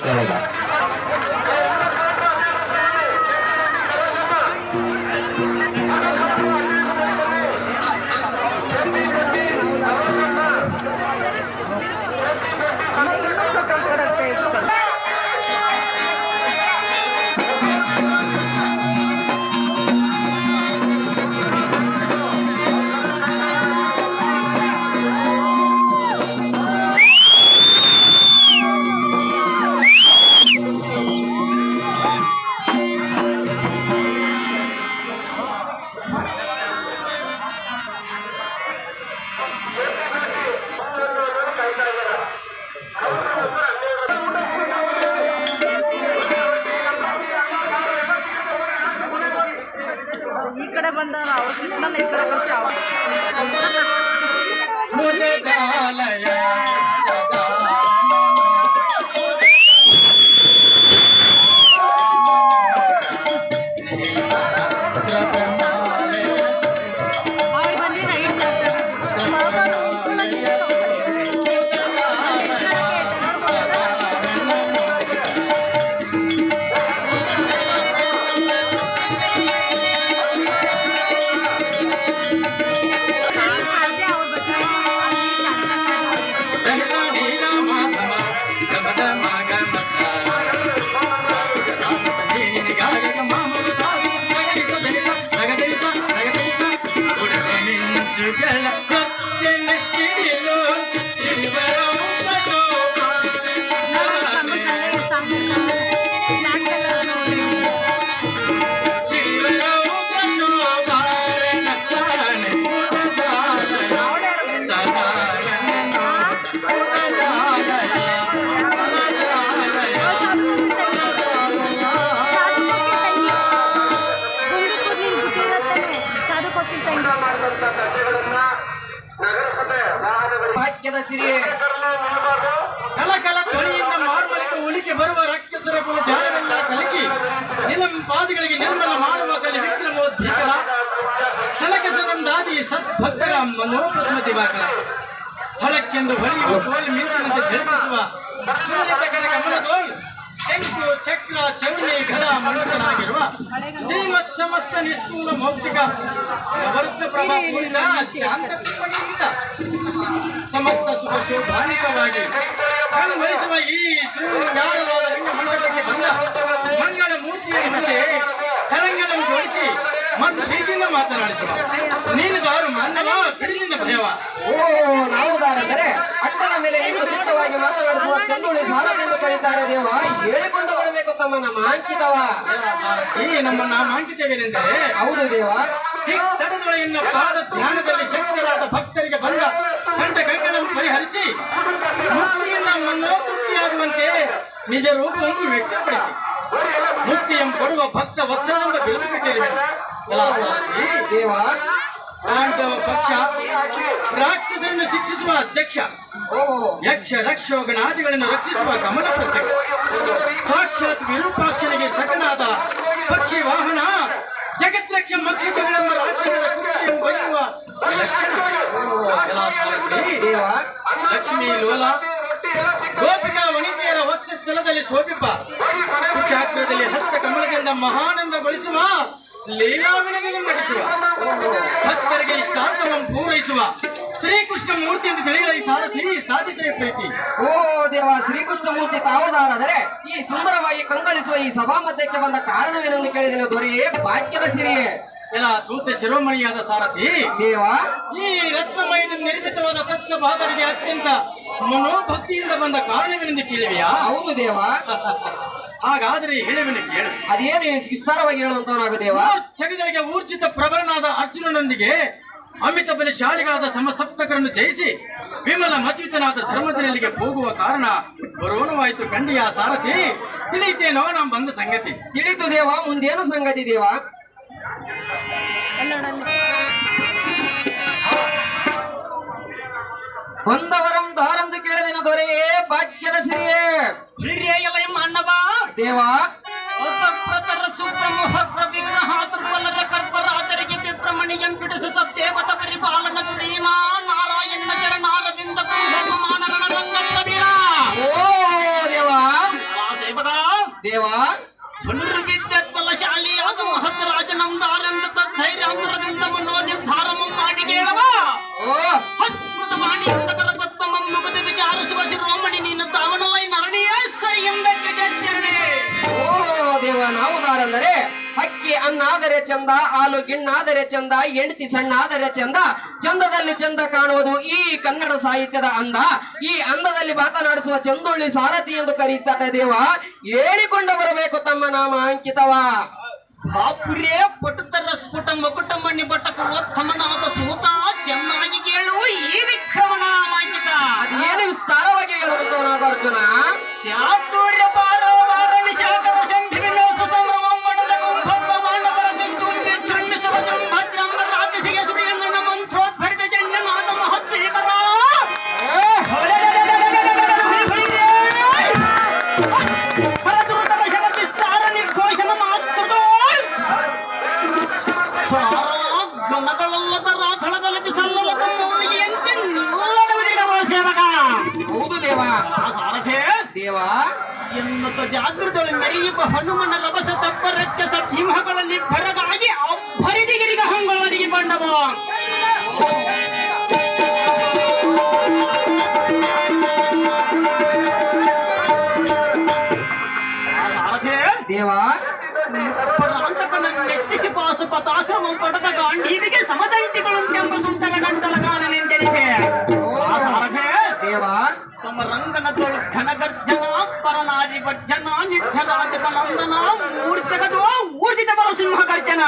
Canada ಈ ಭಾಗ್ಯದ ಸಿರಿ ಕಲಕಲ ಧ್ವನಿಯಿಂದ ಮಾರುಮಲಿಕ ಉಲಿಕೆ ಬರುವ ರಾಕ್ಷಸರ ಕುಲ ಜಾಲವೆಲ್ಲ ಕಲಕಿ. ನಿಲಂ ಪಾದಗಳಿಗೆ ನಿರ್ಮಲ ಮಾಡುವ ಕಲಿ ವಿಕ್ರಮೋದ್ಭೀಕರ ಸಲಕಸನಂದಾದಿ ಸದ್ಭಕ್ತರ ಮನೋಪದ್ಮ ದಿವಾಕರ. ಥಳಕ್ಕೆಂದು ಹೊಲಿಯುವ ಕೋಲ್ ಮಿಂಚಿನಂತೆ ಕಮಲದೋಳ್ ಶಂಕು, ಚಕ್ರ, ಶೌರ್ಯ, ಘನ ಮಂಡಿತನಾಗಿರುವ ಶ್ರೀಮತ್ ಸಮಸ್ತ ನಿಷ್ಠೂಲ ಮೌಕ್ತಿಕ ಪ್ರವೃತ್ತ ಪ್ರಭಾ ಪೂರಿತ ಶಾಂತ ತ್ರಿಪಣಿಮಿತ ಸಮಸ್ತ ಶುಭ ಶೋಭಾನಿತವಾಗಿ ಕಂಗೊಳಿಸುವ ಈ ಶೃಂಗಾರವಾದ ರಂಗ ಮಂಡಪಕ್ಕೆ ಬಂದ ಮತ್ತು ಪ್ರೀತಿಯಿಂದ ಮಾತನಾಡಿಸುವ. ನೀನು ದಾರು ಮನ್ನವ ಬಿಡಿಲಿನ ಭಯವ. ಓ ನಾವು ನಾವುದಾರೆಂದರೆ ಅಣ್ಣನ ಮೇಲೆ ನಿಂತು ದಿಟ್ಟವಾಗಿ ಮಾತನಾಡಿಸುವ ಚಂದುಳಿ ಸಾರಥೆಂದು ಕರೀತಾರೆ ದೇವ. ಹೇಳಿಕೊಂಡು ಬರಬೇಕು ತಮ್ಮ ನಮ್ಮ ಅಂಕಿತವ. ನಮ್ಮ ನಮ್ಮನ್ನ ಅಂಕಿತವೇನೆಂದರೆ ಹೌದು ದೇವ. ತಡೆದೊಳೆಯನ್ನ ಪಾದ ಧ್ಯಾನದಲ್ಲಿ ಶಕ್ತರಾದ ಭಕ್ತರಿಗೆ ಬಂದ ಕಂಡ ಕಂಕಣಂ ಪರಿಹರಿಸಿ ಮುಕ್ತಿಯಿಂದ ಮನೋತೃಪ್ತಿಯಾಗುವಂತೆ ನಿಜ ರೂಪವನ್ನು ವ್ಯಕ್ತಪಡಿಸಿ. ಮುಕ್ತಿಯಂ ಕೊಡುವ ಭಕ್ತ ವತ್ಸಲೆಂಬ ಬಿರುದು ದೇವ ಪಾಂಡವ ಪಕ್ಷ ರಾಕ್ಷಸರನ್ನು ಶಿಕ್ಷಿಸುವ ಅಧ್ಯಕ್ಷ. ಯಕ್ಷ ರಕ್ಷೋಗಣಾದಿಗಳನ್ನು ರಕ್ಷಿಸುವ ಕಮಲ ಪ್ರತ್ಯಕ್ಷ. ಸಾಕ್ಷಾತ್ ವಿರೂಪಾಕ್ಷನಿಗೆ ಸಕನಾದ ಪಕ್ಷಿ ವಾಹನ. ಜಗತ್ರಕ್ಷ ಮಕ್ಷಕಗಳೆಂಬ ರಾಕ್ಷಸರ ಕುಕ್ಷಿಯನ್ನು ಬಯ್ಯುವ ಲಕ್ಷ್ಮೀ ಲೋಲ ಗೋಪಿಕಾ ವನಿತೆಯರ ವಕ್ಷ ಸ್ಥಳದಲ್ಲಿ ಶೋಭಿಪ ಕುಚಾಕ್ರದಲ್ಲಿ ಹಸ್ತ ಕಮಲದಿಂದ ಮಹಾನಂದಗೊಳಿಸುವ ಲೀಲಾವಿನಗಳನ್ನು ನಟಿಸುವ. ಭಕ್ತರಿಗೆ ಇಷ್ಟಾರ್ಥವನ್ನು ಪೂರೈಸುವ ಶ್ರೀಕೃಷ್ಣ ಮೂರ್ತಿ ಎಂದು ತಿಳಿಯಲು ಈ ಸಾರಥಿ ಸಾಧಿಸಿದ ಪ್ರೀತಿ. ಓ ದೇವ ಶ್ರೀಕೃಷ್ಣ ಮೂರ್ತಿ ತಾವುದಾರಾದರೆ ಈ ಸುಂದರವಾಗಿ ಕಂಗಳಿಸುವ ಈ ಸಭಾ ಮಧ್ಯಕ್ಕೆ ಬಂದ ಕಾರಣವೇನೆಂದು ಕೇಳಿದರೆ ದೊರೆಯೇ ಭಾಗ್ಯದ ಸಿರಿಯೇ. ಎಲ್ಲ ದೂತ ಶಿರೋಮಣಿಯಾದ ಸಾರಥಿ ದೇವ. ಈ ರತ್ನಮಯದ ನಿರ್ಮಿತವಾದ ತತ್ಸಭಾದರಿಗೆ ಅತ್ಯಂತ ಮನೋಭಕ್ತಿಯಿಂದ ಬಂದ ಕಾರಣವೇನೆಂದು ಕೇಳಿವೆಯಾ? ಹೌದು ದೇವ. ಹಾಗಾದರೆ ಹೇಳುವೆನು ಕೇಳು ಅದೇನು ವಿಸ್ತಾರವಾಗಿ ಹೇಳುವಂತವನಾಗು ದೇವ ಜಗದಳಿಗೆ ಊರ್ಜಿತ ಪ್ರಬಲನಾದ ಅರ್ಜುನನೊಂದಿಗೆ ಅಮಿತ ಬಲಶಾಲಿಗಳಾದ ಸಮಸಪ್ತಕರನ್ನು ಜಯಿಸಿ ವಿಮಲ ಮಧ್ಯುತನಾದ ಧರ್ಮಜನಲ್ಲಿಗೆ ಹೋಗುವ ಕಾರಣ ಬರೋಣವಾಯಿತು ಕಂಡಿಯ ಸಾರಥಿ. ತಿಳಿತೇನೋ ನಮ್ ಬಂದ ಸಂಗತಿ. ತಿಳಿತು ದೇವ ಮುಂದೇನು ಸಂಗತಿ ದೇವ? ಬಂದವರಂ ದಾರಂದು ಕೇಳಿದೆನು ದೊರೆಯೇ ಭಾಗ್ಯದ ಸಿರಿಯೇ ಹಿರಿಯಲಯಂ ಅಣ್ಣವ ದೇವ ಅತಪ್ರತರ ಸುಪ್ರಮೋಹ ವಿಗ್ರಹ ದುರ್ಬಲರ ಕರ್ಪರಾದರಿಗೆ ವಿಭ್ರಮಣಿಯಂ ಬಿಡಿಸ ಸತ್ಯೇವತ ಪರಿಪಾಲನ ದುರೀನ ನಾರಾಯಣ ಚರಣಾರವಿಂದ ಬ್ರಹ್ಮಮಾನ ರಣರಂಗ ಪ್ರವೀಣ ಓ ದೇವ. ಆ ದೇವಾ. ಪುನರ್ವಿದ್ಯತ್ಬಲಶಾಲಿಯಾದ ಮಹತ್ರಾಜನಂದಾರಂದ ಧೈರ್ಯಾಂತರದಿಂದ ಮನೋ ನಿರ್ಧಾರ ಮಾಡಿ ಕೇಳವ. ಓ. ಅದ್ಭುತ ವಾಣಿಯಿಂದ ಪದ್ಮಂ ಮುಗದ ವಿಚಾರಿಸುವ ಶಿರೋಮಣಿ ನಾವುದಾರೆಂದರೆ ಹಕ್ಕಿ ಅನ್ನಾದರೆ ಚಂದ, ಹಾಲು ಗಿಣ್ಣಾದರೆ ಚಂದ, ಹೆಂಡತಿ ಸಣ್ಣಾದರೆ ಚಂದ, ಚಂದದಲ್ಲಿ ಚಂದ ಕಾಣುವುದು ಈ ಕನ್ನಡ ಸಾಹಿತ್ಯದ ಅಂದ. ಈ ಅಂದದಲ್ಲಿ ಮಾತನಾಡಿಸುವ ಚಂದುಳ್ಳಿ ಸಾರಥಿ ಎಂದು ಕರೆಯುತ್ತಾರೆ ದೇವ. ಹೇಳಿಕೊಂಡು ಬರಬೇಕು ತಮ್ಮ ನಾಮ ಅಂಕಿತವ. ಬಾಪುರೇ ಪಟುತರ ಸ್ಫುಟ ಮಕುಟ ಮಣ್ಣಿ ತಮ್ಮ ನಾಮದ ಸೂತ, ಚೆನ್ನಾಗಿ ಆ ಸಾರಥೆ ದೇವ ಎನ್ನುತ್ತ ಜಾಗೃತಳು ಮೆರೆಯುವ ಹನುಮನ ರಭಸ ತಪ್ಪರಕ್ಕೆ ಸಿಂಹಗಳಲ್ಲಿ ಭರಗಾಗಿ ಅಬ್ಬರಿದಿಗಿರಿಗ ಹಂಗಳರಿಗೆ ಬಂಡವ ಆ ಸಾರಥೆ ದೇವ ಪರಾಂತಕನ ಮೆಚ್ಚಿಸಿ ಪಾಸು ಪತಾಶ್ರಮಂ ಪಡೆದ ಗಾಂಧೀವಿಗೆ ಸಮದಂಟಿಗಳುಂಟೆಂಬ లందన ఊర్చగదు ఊర్జిత బలసింహ గర్జన